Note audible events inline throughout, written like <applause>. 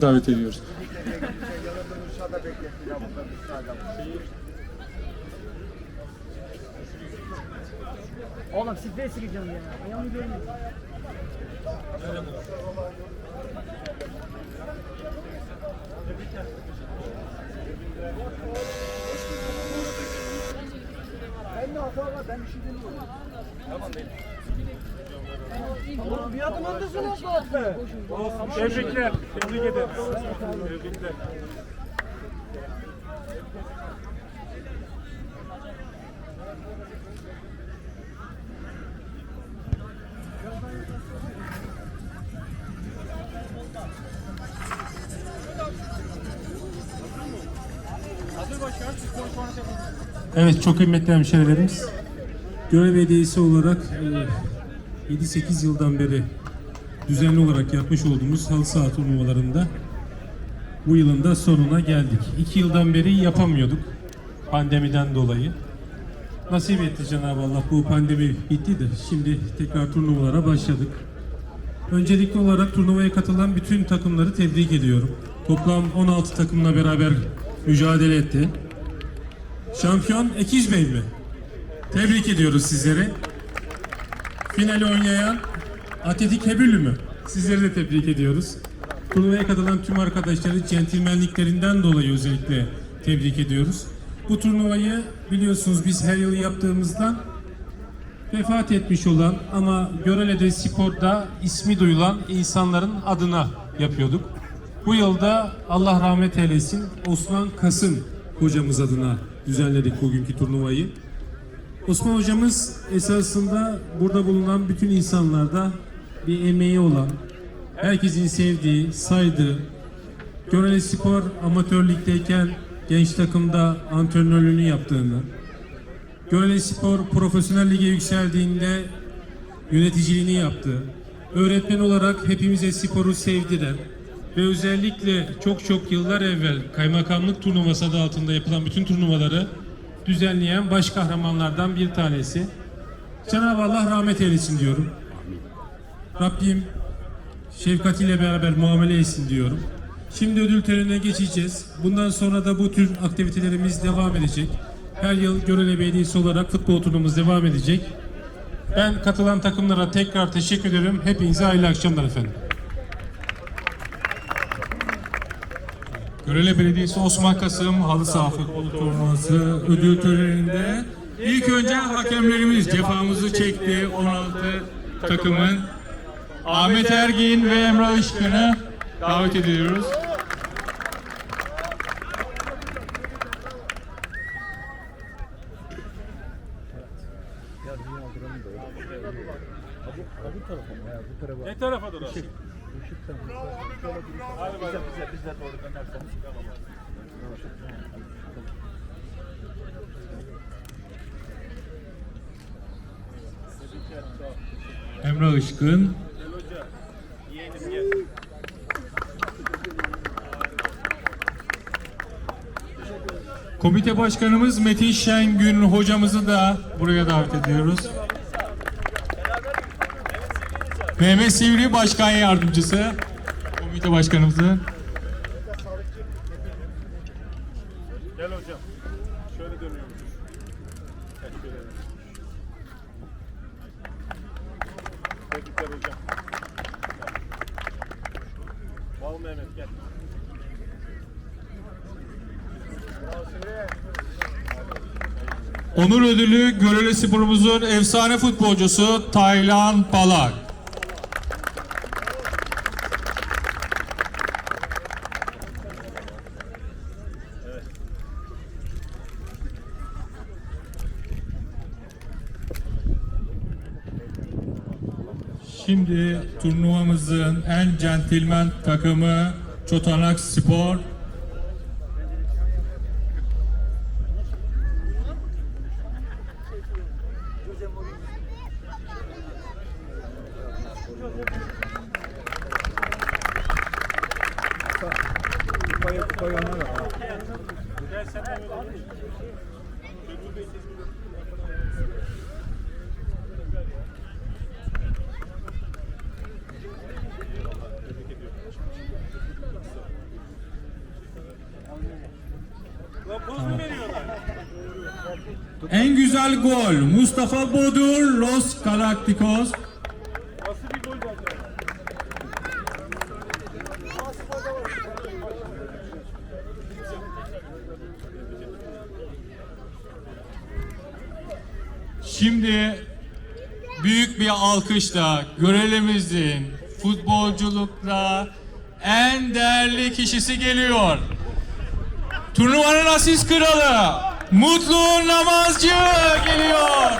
davet ediyoruz. Oğlum sprey sıkacağım ya. Ayağımı görmüyorum. Ben de hata var. Ben bir şey demiyorum. Tamam benim. Oğlum bir adım öndesiniz zaten. Tebrikler. Tebrik ederim. Tebrikler. Evet çok kıymetli hemşehrilerimiz. Görev hediyesi olarak e, 7-8 yıldan beri düzenli olarak yapmış olduğumuz halı saha turnuvalarında bu yılın da sonuna geldik. 2 yıldan beri yapamıyorduk pandemiden dolayı. Nasip etti Cenab-ı Allah bu pandemi bitti de şimdi tekrar turnuvalara başladık. Öncelikli olarak turnuvaya katılan bütün takımları tebrik ediyorum. Toplam 16 takımla beraber mücadele etti. Şampiyon Ekiz Bey mi? Tebrik ediyoruz sizleri. Finali oynayan Atletik Hebülü mü? Sizleri de tebrik ediyoruz. Turnuvaya katılan tüm arkadaşları centilmenliklerinden dolayı özellikle tebrik ediyoruz. Bu turnuvayı biliyorsunuz biz her yıl yaptığımızdan vefat etmiş olan ama Görele'de sporda ismi duyulan insanların adına yapıyorduk. Bu yılda Allah rahmet eylesin Osman Kasım hocamız adına düzenledik bugünkü turnuvayı. Osman hocamız esasında burada bulunan bütün insanlarda bir emeği olan, herkesin sevdiği, saydığı, Görele Spor amatör ligdeyken genç takımda antrenörlüğünü yaptığını, Görele Spor profesyonel lige yükseldiğinde yöneticiliğini yaptı. Öğretmen olarak hepimize sporu sevdiren ve özellikle çok çok yıllar evvel kaymakamlık turnuvası adı altında yapılan bütün turnuvaları düzenleyen baş kahramanlardan bir tanesi. Cenab-ı Allah rahmet eylesin diyorum. Rabbim şefkatiyle beraber muamele etsin diyorum. Şimdi ödül törenine geçeceğiz. Bundan sonra da bu tür aktivitelerimiz devam edecek. Her yıl Görele Belediyesi olarak futbol turnuvamız devam edecek. Ben katılan takımlara tekrar teşekkür ederim. Hepinize hayırlı akşamlar efendim. Görele Belediyesi Osman Kasım Halı Saha Futbol Turnuvası ödül töreninde ilk önce hakemlerimiz cefamızı çekti 16 takımın Ahmet Ergin ve Emrah Işkın'ı davet ediyoruz. Ne tarafa doğru? Emrah Işkın Komite Başkanımız Metin Şengün hocamızı da buraya davet ediyoruz. Mehmet Sivri Başkan Yardımcısı Komite Başkanımızı. Gel hocam. Şöyle şöyle. Tebrikler hocam. Mal Mehmet gel. Onur ödülü Görele Spor'umuzun efsane futbolcusu Taylan Palak. Şimdi turnuvamızın en centilmen takımı Çotanak Spor. Gel sen de böyle olur mu? Şöyle bir ses Eyvallah, tebrik ediyorum. En güzel gol Mustafa Bodur Los Galacticos. Şimdi büyük bir alkışla görelimizin futbolculukta en değerli kişisi geliyor. Turnuvanın asist kralı Mutlu Namazcı geliyor.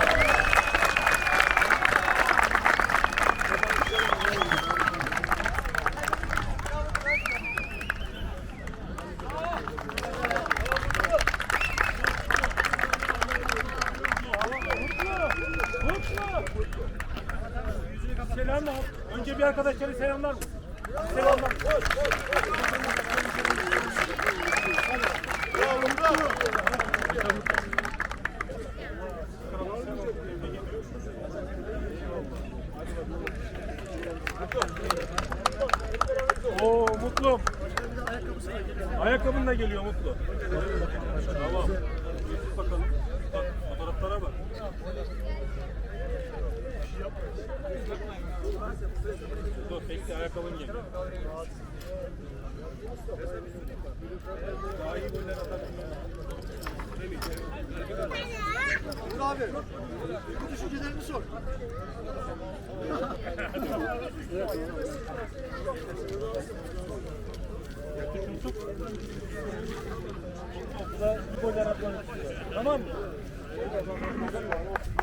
Selam. Önce bir arkadaşları selamlar? Selamlar. Bravo!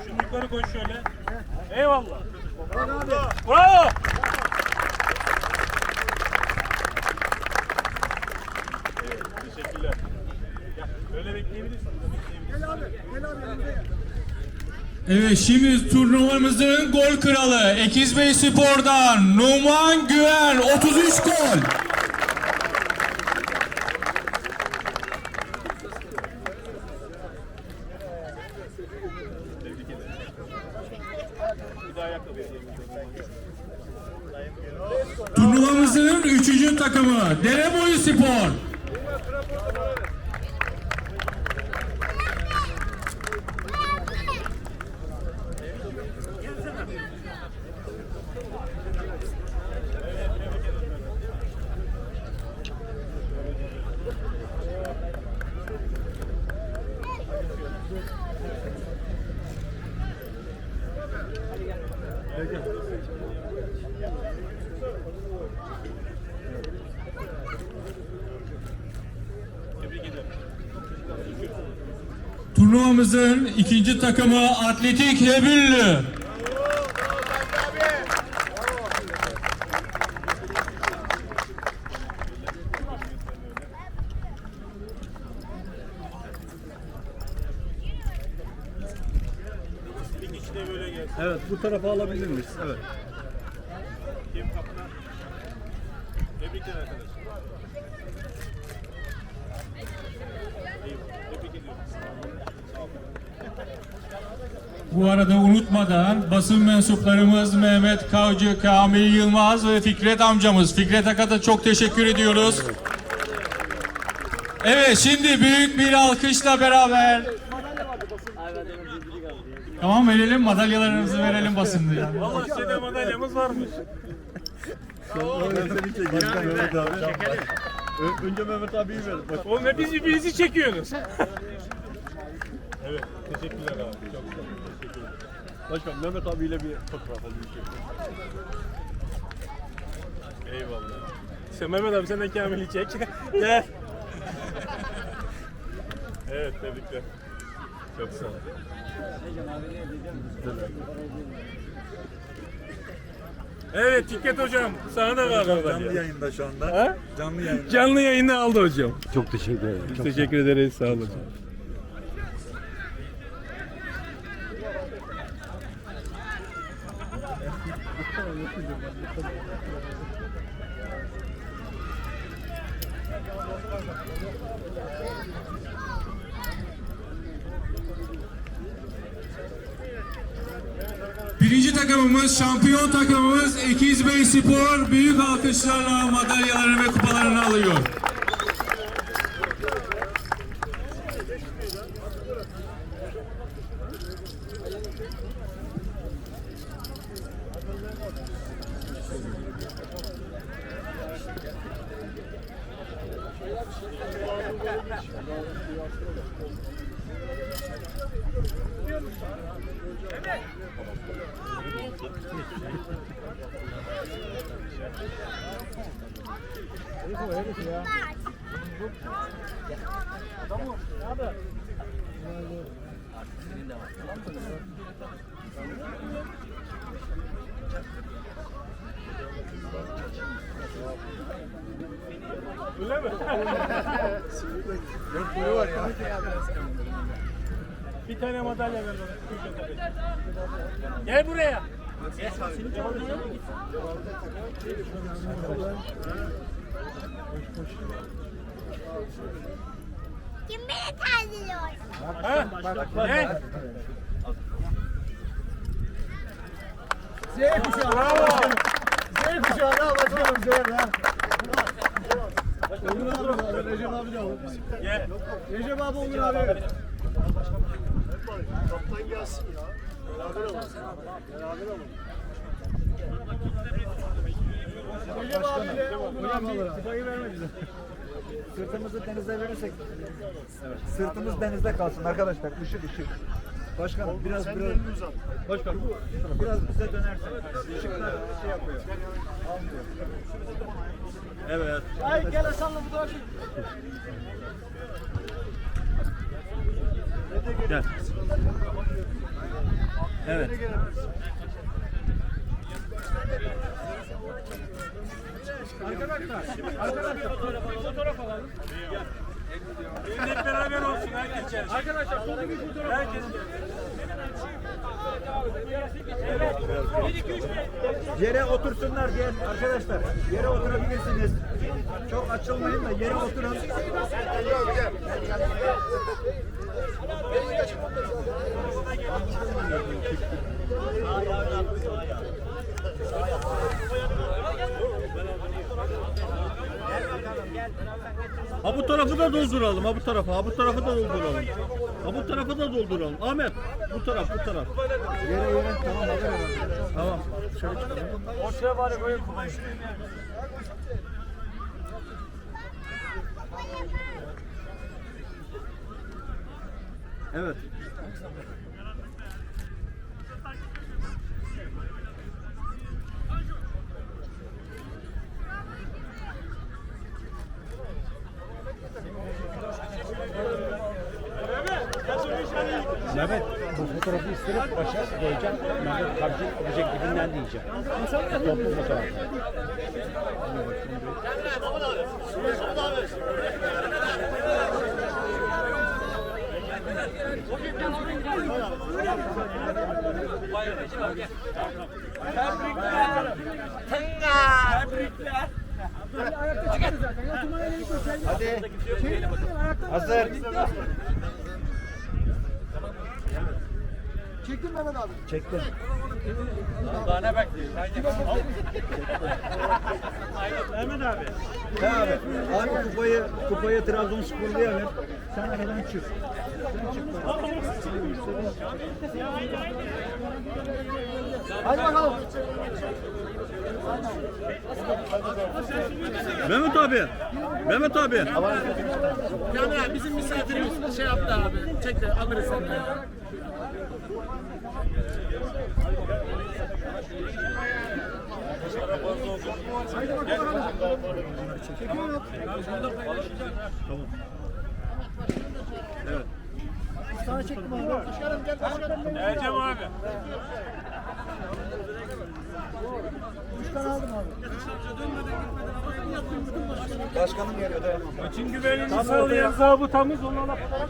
Şunu yukarı koy şöyle. Eyvallah. Bravo. Evet, teşekkürler. Gel, Böyle bekleyebilirsin. Gel abi. Gel abi. Evet şimdi turnuvamızın gol kralı Ekizbey Spor'dan Numan Güven 33 gol. Bir daha ayakkabı vereyim. Turnuvamızın 3. takımı Dereboyu Spor. Turnuvamızın ikinci takımı Atletik Hebüllü. Bir kişi de böyle gelsin. Evet bu tarafa alabilir miyiz? Evet. Bu arada unutmadan basın mensuplarımız Mehmet Kavcı, Kamil Yılmaz ve Fikret amcamız. Fikret Akat'a çok teşekkür ediyoruz. Evet şimdi büyük bir alkışla beraber Tamam verelim madalyalarınızı verelim basın diye. Valla şeyde madalyamız varmış. Mehmet abi. Önce Mehmet abiyi ver. Bak. Oğlum hep bizi, bizi çekiyorsunuz. evet, teşekkürler abi. Çok sağ olun. Teşekkürler. Başkan Mehmet abiyle bir fotoğraf alayım. Eyvallah. İşte Mehmet abi sen de Kamil'i çek. <laughs> Gel. evet, tebrikler. Çok sağ ol. Evet Fikret hocam sana da var Canlı madalya. yayında şu anda. Ha? Canlı yayında. Canlı yayını aldı hocam. Çok teşekkür ederim. Biz teşekkür ederiz sağ olun. Birinci takımımız, şampiyon takımımız Ekizbey Spor büyük alkışlarla madalyalarını ve kupalarını alıyor. Öyle mi? Bir tane madalya ver bana. Gel buraya. Kim beni tazeliyor? Ha? Ne? Z kuşağı. Bravo. Z kuşağı ha başkanım Z. Onur abi de alır, Recep abi de alır. Gel. Recep abi Onur abi. Kaptan gelsin ya. Beraber alalım. Beraber alalım. Recep abi de Onur abi. Kupayı verme bize. Sırtımızı denize verirsek sırtımız denizde kalsın arkadaşlar. Işık ışık. Başkanım biraz de biraz uzat. başkanım biraz bize dönersek. Işıklar şey yapıyor. Evet. Ay gel Hasan'la bu tarafa. Gel. Evet. Hep beraber olsun herkes. Arkadaşlar fotoğraf. Herkes Yere otursunlar diye arkadaşlar. Yere oturabilirsiniz. Çok açılmayın da yere oturun. Ha bu tarafı da dolduralım. Ha bu tarafa. Ha bu tarafı da dolduralım. Ha bu tarafı da dolduralım. Ahmet bu taraf bu taraf. Yere yere tamam herhalde. Tamam. Ortaya bari böyle kullan. Evet. Mehmet bu fotoğrafı istirip başa koyacağım. Mehmet karşı gidecek dibinden diyeceğim. Toplu fotoğraf. Hadi. Hazır. Çektin Mehmet abi. Çektim. Mehmet abi. He abi. Abi kupayı, kupayı Trabzonsporlu'ya ver. Sen aradan çık. Sen çık. Hadi bakalım. Mehmet abi. Mehmet abi. Kamera bizim misafirimiz şey yaptı abi. Çek de alırız senden. Sana çektim abi. Başkanım gel başkanım. Ercem abi. Üç tane aldım abi. Başkanım geliyor dayanma. Maçın güvenliğini sağlayan zabıtamız onlarla fotoğraf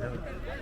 Ne haber kız?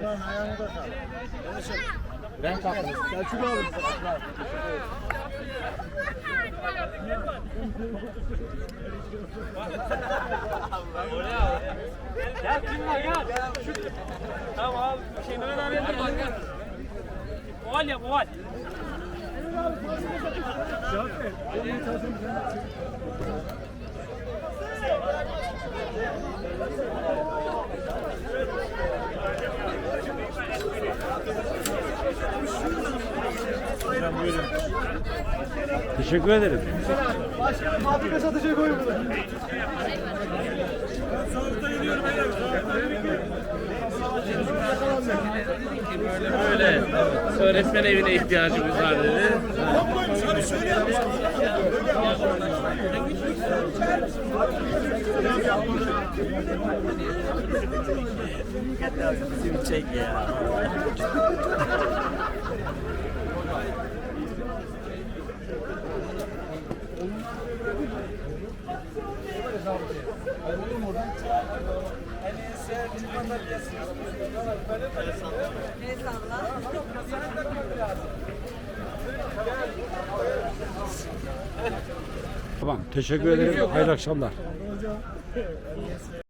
Ulan ayağını da sağ. Ben kalktım. Selçuk abi. Gel kim var gel. Tamam abi. Şey Mehmet abi yapar gel. Oval yap oval. Teşekkür ederim. Başkanım fabrika satacak oyu burada. Böyle öğretmen evine ihtiyacımız var dedi. Çek ya. Tamam. Teşekkür ederim. Hayırlı akşamlar.